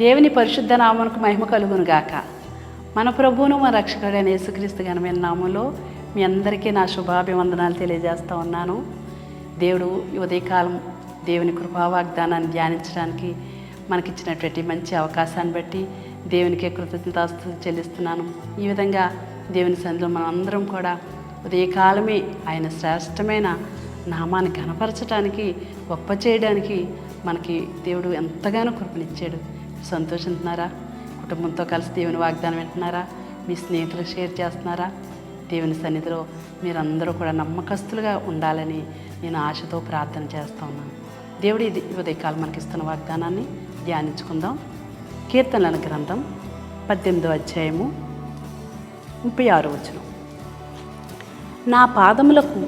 దేవుని పరిశుద్ధ నామమునకు మహిమ కలుగును గాక. మన ప్రభువును మన రక్షకుడైన యేసుక్రీస్తు ఘనమైన నామంలో మీ అందరికీ నా శుభాభివందనాలు తెలియజేస్తూ ఉన్నాను. దేవుడు ఈ ఉదయకాలం దేవుని కృపావాగ్దానాన్ని ధ్యానించడానికి మనకిచ్చినటువంటి మంచి అవకాశాన్ని బట్టి దేవునికి కృతజ్ఞతాస్తుతి చెల్లిస్తున్నాను. ఈ విధంగా దేవుని సన్నిధిలో మనం అందరం కూడా ఉదయకాలమే ఆయన శ్రేష్టమైన నామాన్ని కనపరచడానికి గొప్ప చేయడానికి మనకి దేవుడు ఎంతగానో కృపనిచ్చాడు. సంతోషిస్తున్నారా కుటుంబంతో కలిసి దేవుని వాగ్దానం వింటున్నారా? మీ స్నేహితులు షేర్ చేస్తున్నారా? దేవుని సన్నిధిలో మీరందరూ కూడా నమ్మకస్తులుగా ఉండాలని నేను ఆశతో ప్రార్థన చేస్తా ఉన్నాను. దేవుడి ఇది ఉదయకాలం మనకి ఇస్తున్న వాగ్దానాన్ని ధ్యానించుకుందాం. కీర్తనల గ్రంథం పద్దెనిమిదో అధ్యాయము ముప్పై ఆరు వచనం. నా పాదములకు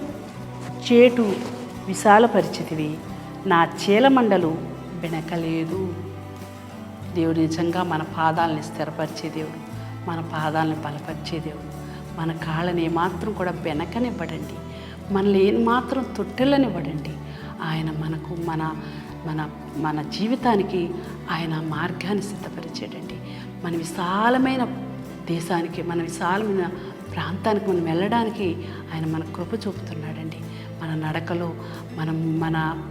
చేటు విశాలపరిచితివి నా చీలమండలు వెనకలేదు. దేవుడు నిజంగా మన పాదాలని స్థిరపరిచే దేవుడు. మన పాదాలని బలపరిచే దేవుడు. మన కాళ్ళని ఏమాత్రం కూడా వెనకనివ్వడండి. మనల్ని ఏమాత్రం తొట్టెలనివ్వడండి ఆయన మనకు మన మన మన జీవితానికి ఆయన మార్గాన్ని సిద్ధపరిచాడండి మన విశాలమైన దేశానికి మన విశాలమైన ప్రాంతానికి మనం వెళ్ళడానికి ఆయన మన కృప చూపుతున్నాడండి. మన నడకలో మనం మన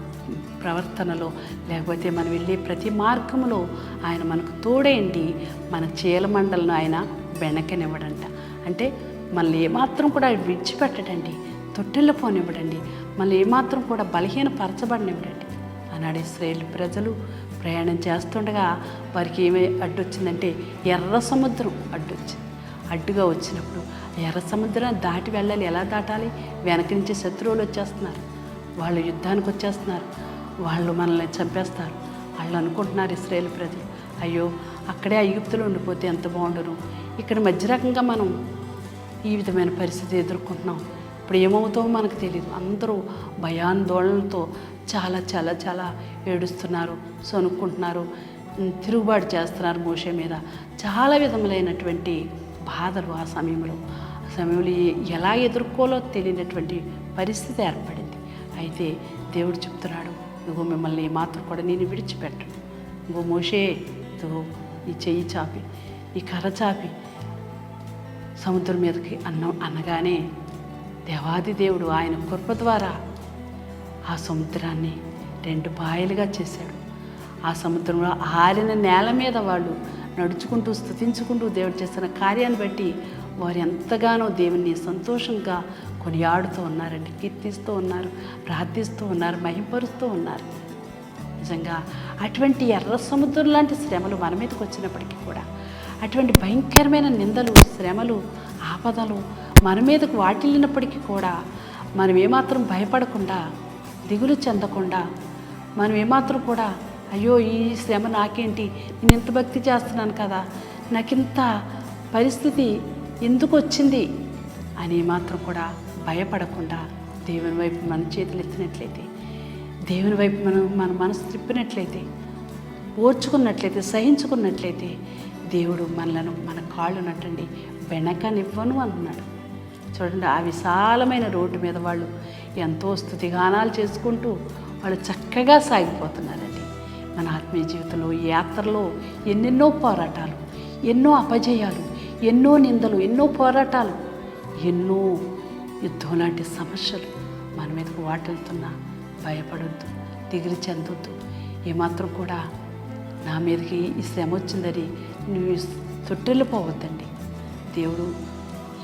ప్రవర్తనలో లేకపోతే మనం వెళ్ళే ప్రతి మార్గంలో ఆయన మనకు తోడేంటి మన చీలమండలను ఆయన వెనకనివ్వడంట. అంటే మనల్ని ఏమాత్రం కూడా విడిచిపెట్టడండి. తొట్టెళ్ళ పోనివ్వడండి. మనల్ని ఏమాత్రం కూడా బలహీనపరచబడినివ్వడండి. ఆనాడు ఇస్రాయేల్ ప్రజలు ప్రయాణం చేస్తుండగా వారికి ఏమి అడ్డొచ్చిందంటే ఎర్ర సముద్రం అడ్డొచ్చింది. అడ్డుగా వచ్చినప్పుడు ఎర్ర సముద్రాన్ని దాటి వెళ్ళాలి. ఎలా దాటాలి? వెనక నుంచి శత్రువులు వచ్చేస్తున్నారు. వాళ్ళు యుద్ధానికి వచ్చేస్తున్నారు. వాళ్ళు మనల్ని చంపేస్తారు. వాళ్ళు అనుకుంటున్నారు ఇస్రాయేల్ ప్రజలు అయ్యో అక్కడే అయ్యుప్తులు ఉండిపోతే ఎంత బాగుండును? ఇక్కడ మధ్య రకంగా మనం ఈ విధమైన పరిస్థితి ఎదుర్కొంటున్నాం. ఇప్పుడు ఏమవుతామో మనకు తెలియదు అందరూ భయాందోళనలతో చాలా చాలా చాలా ఏడుస్తున్నారు సొనుక్కుంటున్నారు తిరుగుబాటు చేస్తున్నారు మోషే మీద. చాలా విధములైనటువంటి బాధలు ఆ సమయంలో. ఆ సమయంలో ఎలా ఎదుర్కోలో తెలియనటువంటి పరిస్థితి ఏర్పడింది. అయితే దేవుడు చెప్తున్నాడు నువ్వు మిమ్మల్ని మాత్రం కూడా నేను విడిచిపెట్టను. నువ్వు మోషే ఇదిగో ఈ చెయ్యి చాపి ఈ కర్ర చాపి సముద్రం మీదకి అన్న అనగానే దేవాది దేవుడు ఆయన కృప ద్వారా ఆ సముద్రాన్ని రెండు పాయలుగా చేశాడు. ఆ సముద్రంలో ఆరిన నేల మీద వాళ్ళు నడుచుకుంటూ స్థుతించుకుంటూ దేవుడు చేస్తున్న కార్యాన్ని బట్టి వారు ఎంతగానో దేవుని సంతోషంగా కొనియాడుతూ ఉన్నారండి కీర్తిస్తూ ఉన్నారు ప్రార్థిస్తూ ఉన్నారు మహింపరుస్తూ ఉన్నారు. నిజంగా అటువంటి ఎర్ర సముద్రం లాంటి శ్రమలు మన మీదకి వచ్చినప్పటికీ కూడా అటువంటి భయంకరమైన నిందలు శ్రమలు ఆపదలు మన మీదకు వాటిల్లినప్పటికీ కూడా మనం ఏమాత్రం భయపడకుండా దిగులు చెందకుండా మనం ఏమాత్రం కూడా అయ్యో ఈ శ్రమ నాకేంటి? నేను ఇంత భక్తి చేస్తున్నాను కదా నాకింత పరిస్థితి ఎందుకు వచ్చింది? అని మాత్రం కూడా భయపడకుండా దేవుని వైపు మన చేతులు ఎత్తినట్లయితే దేవుని వైపు మనం మన మనసు తిప్పినట్లయితే ఓర్చుకున్నట్లయితే సహించుకున్నట్లయితే దేవుడు మనలను మన కాళ్ళు నట్టండి వెనకనివ్వను అన్నాడు చూడండి ఆ విశాలమైన రోడ్డు మీద వాళ్ళు ఎంతో స్థుతిగానాలు చేసుకుంటూ వాళ్ళు చక్కగా సాగిపోతున్నారండి. మన ఆత్మీయ జీవితంలో యాత్రలో ఎన్నెన్నో పోరాటాలు ఎన్నో అపజయాలు ఎన్నో నిందలు ఎన్నో పోరాటాలు ఎన్నో యుద్ధం లాంటి సమస్యలు మన మీదకు వాటిల్తున్నా భయపడొద్దు దిగులు చెందొద్దు. ఏమాత్రం కూడా నా మీదకి ఈ శ్రమ వచ్చిందని నువ్వు తొట్టెళ్ళిపోవద్దండి దేవుడు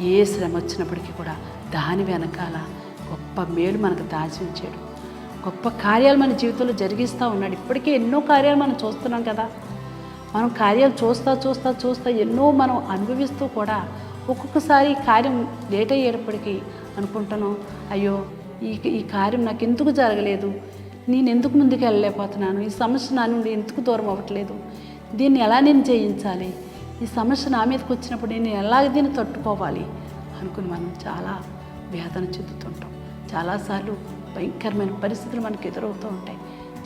ఏ శ్రమ వచ్చినప్పటికీ కూడా దాని వెనకాల గొప్ప మేలు మనకు దాచి ఉంచాడు. గొప్ప కార్యాలు మన జీవితంలో జరిగిస్తూ ఉన్నాడు. ఇప్పటికే ఎన్నో కార్యాలు మనం చూస్తున్నాం కదా. మనం కార్యాలు చూస్తా చూస్తా చూస్తా ఎన్నో మనం అనుభవిస్తూ కూడా ఒక్కొక్కసారి కార్యం లేట్ అయ్యేటప్పటికీ అనుకుంటాను. అయ్యో ఈ ఈ కార్యం నాకు ఎందుకు జరగలేదు? నేను ఎందుకు ముందుకు వెళ్ళలేకపోతున్నాను? ఈ సమస్య నా నుండి ఎందుకు దూరం అవ్వట్లేదు? దీన్ని ఎలా నేను జయించాలి? ఈ సమస్య నా మీదకి వచ్చినప్పుడు నేను ఎలా దీన్ని తట్టుకోవాలి? అనుకుని మనం చాలా వేదన చెందుతుంటాం. చాలాసార్లు భయంకరమైన పరిస్థితులు మనకు ఎదురవుతూ ఉంటాయి.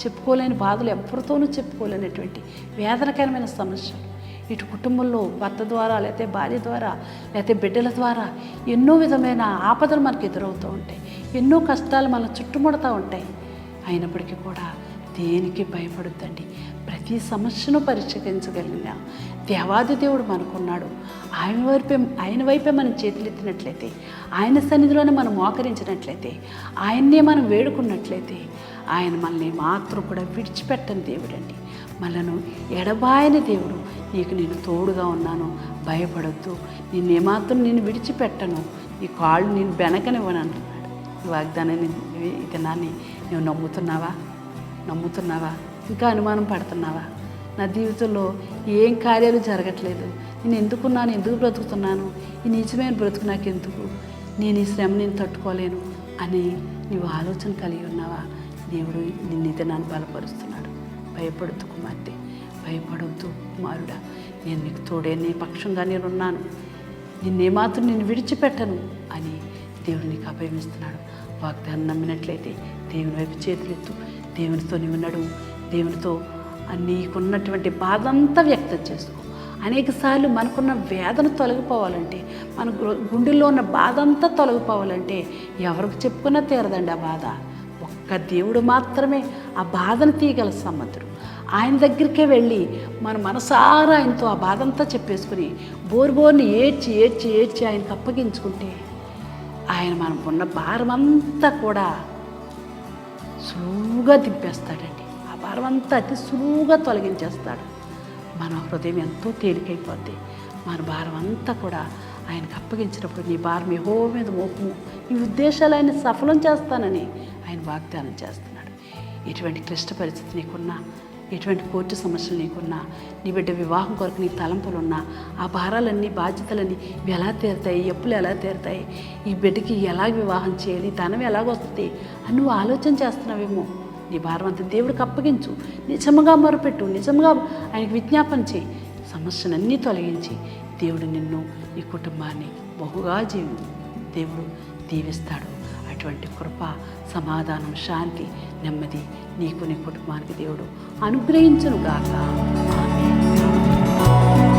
చెప్పుకోలేని బాధలు ఎవరితోనూ చెప్పుకోలేనటువంటి వేదనకరమైన సమస్యలు. ఇటు కుటుంబంలో భర్త ద్వారా లేకపోతే భార్య ద్వారా లేకపోతే బిడ్డల ద్వారా ఎన్నో విధమైన ఆపదలు మనకు ఎదురవుతూ ఉంటాయి. ఎన్నో కష్టాలు మన చుట్టుముడుతూ ఉంటాయి. అయినప్పటికీ కూడా దేనికి భయపడొద్దండి? ప్రతి సమస్యను పరిష్కరించగలిగిన దేవాది దేవుడు మనకున్నాడు. ఆయన వైపే ఆయన వైపే మనం చేతులెత్తినట్లయితే ఆయన సన్నిధిలోనే మనం మోకరించినట్లయితే ఆయన్నే మనం వేడుకున్నట్లయితే ఆయన మనల్ని మాత్రం కూడా విడిచిపెట్టని దేవుడండి. మనను ఎడబాయని దేవుడు. నీకు నేను తోడుగా ఉన్నాను. భయపడొద్దు. నిన్ను ఏమాత్రం నేను విడిచిపెట్టను. ఈ కాళ్ళు నేను బెనకనివ్వను అంటున్నాడు ఈ వాగ్దానాన్ని ఈ నువ్వు నమ్ముతున్నావా? నమ్ముతున్నావా? ఇంకా అనుమానం పడుతున్నావా? నా జీవితంలో ఏం కార్యాలు జరగట్లేదు. నేను ఎందుకున్నాను ఎందుకు బ్రతుకుతున్నాను? ఈ నిజమైన బ్రతుకు నాకు ఎందుకు నేను ఈ శ్రమ నేను తట్టుకోలేను అని నీవు ఆలోచన కలిగి ఉన్నావా? దేవుడు నిన్ను ఈ దినాన్ని బలపరుస్తున్నాడు. భయపడద్దు కుమార్తె భయపడొద్దు కుమారుడా. నేను నీకు తోడే నీ పక్షంగా నేనున్నాను. నిన్నేమాత్రం నేను విడిచిపెట్టను అని దేవుడు నీకు అభయమిస్తున్నాడు వాగ్దానం నమ్మినట్లయితే దేవుని వైపు చేతులెత్తు. దేవునితో నీవు నడువు. దేవునితో నీకున్నటువంటి బాధ అంతా వ్యక్తం చేసుకో. అనేక సార్లు మనకున్న వేదన తొలగిపోవాలంటే మన గు- గుండెల్లో ఉన్న బాధ అంతా తొలగిపోవాలంటే ఎవరికి చెప్పుకున్నా తీరదండి ఆ బాధ. ఒక్క దేవుడు మాత్రమే ఆ బాధను తీయగల సమర్థుడు ఆయన దగ్గరికే వెళ్ళి మన మనసారా ఆయనతో ఆ బాధంతా చెప్పేసుకుని బోరు బోర్ని ఏడ్చి ఏడ్చి ఏడ్చి ఆయనకు అప్పగించుకుంటే ఆయన మనకున్న భారం అంతా కూడా సులువుగా దింపేస్తాడండి ఆ భారం అంతా అతి సులువుగా తొలగించేస్తాడు. మన హృదయం ఎంతో తేలికైపోద్ది. మన భారం అంతా కూడా ఆయనకు అప్పగించినప్పుడు నీ భారం యహో మీద మోపము. ఈ ఉద్దేశాలు ఆయన సఫలం చేస్తానని ఆయన వాగ్దానం చేస్తున్నాడు. ఎటువంటి క్లిష్ట పరిస్థితి నీకున్నా ఎటువంటి కోర్టు సమస్యలు నీకున్నా నీ బిడ్డ వివాహం కొరకు నీ తలంపులున్నా ఆ భారాలన్నీ బాధ్యతలన్నీ ఇవి ఎలా తీరుతాయి ఎప్పులు ఎలా తీరుతాయి ఈ బిడ్డకి ఎలా వివాహం చేయాలి ధనం ఎలాగొస్తుంది అని నువ్వు ఆలోచన చేస్తున్నావేమో. నీ భారం అంతా దేవుడికి అప్పగించు. నిజముగా మొరపెట్టు. నిజముగా ఆయనకి విజ్ఞాపన చేయి. సమస్యలన్నీ తొలగించి దేవుడు నిన్ను నీ కుటుంబాన్ని బహుగా జీవి దేవుడు దీవిస్తాడు. అటువంటి కృప సమాధానం శాంతి నెమ్మది నీకు నీ కుటుంబానికి దేవుడు అనుగ్రహించునుగాక. ఆమె